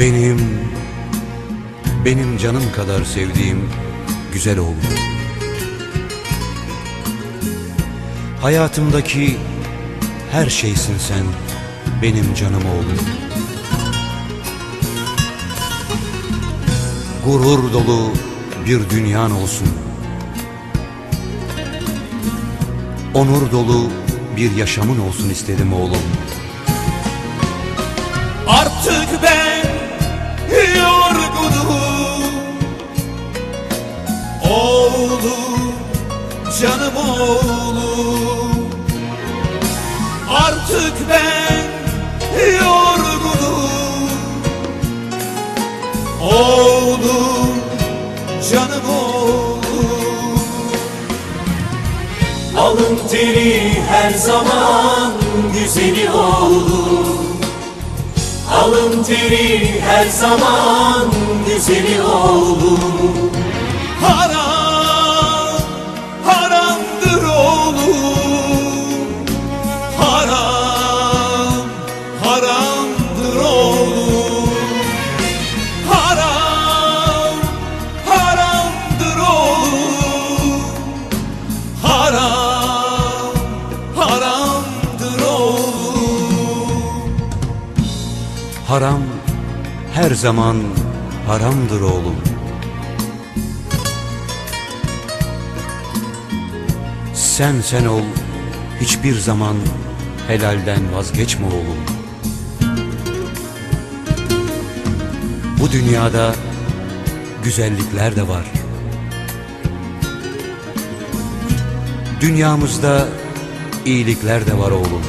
Benim, benim canım kadar sevdiğim güzel oğlum. Hayatımdaki her şeysin sen, benim canım oğlum. Gurur dolu bir dünyan olsun. Onur dolu bir yaşamın olsun istedim oğlum. Artık ben canım oğlum. Artık ben yorgunum. Oğlum, canım oğlum. Alın teri her zaman güzeli olur Alın teri her zaman güzeli Haram her zaman haramdır oğlum. Sen sen ol, hiçbir zaman helalden vazgeçme oğlum. Bu dünyada güzellikler de var. Dünyamızda iyilikler de var oğlum.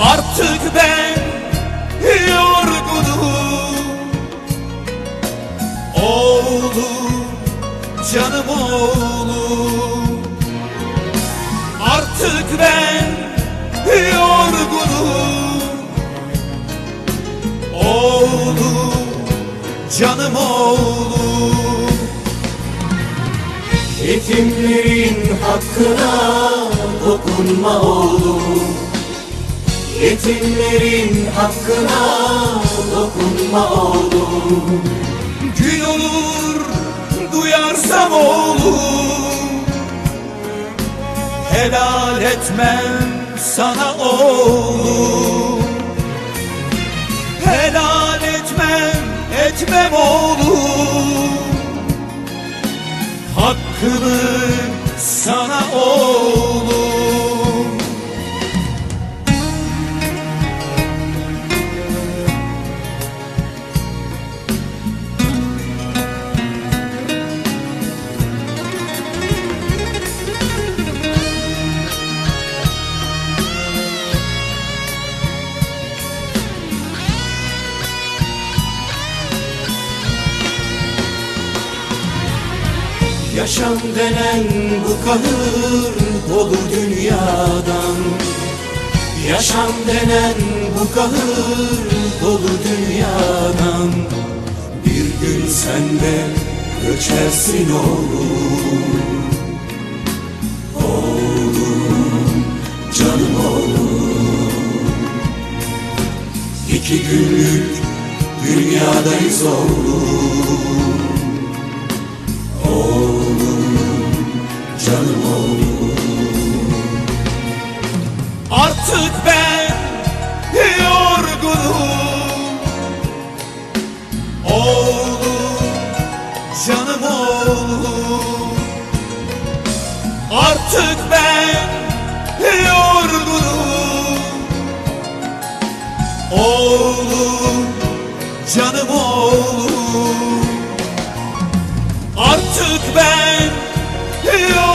Artık ben canım oğlum. Artık ben yorgunum. Oğlum, canım oğlum. Yetimlerin hakkına dokunma oğlum. Yetimlerin hakkına dokunma oğlum. Gün olur duyarsam oğlum Helal etmem sana oğlum. Helal etmem, etmem oğlum. Hakkını sana oğlum Yaşam denen bu kahır dolu dünyadan. Yaşam denen bu kahır dolu dünyadan. Bir gün sen de göçersin oğlum. Oğlum, canım oğlum. İki günlük dünyadayız oğlum canım oğlum. Artık ben yorgunum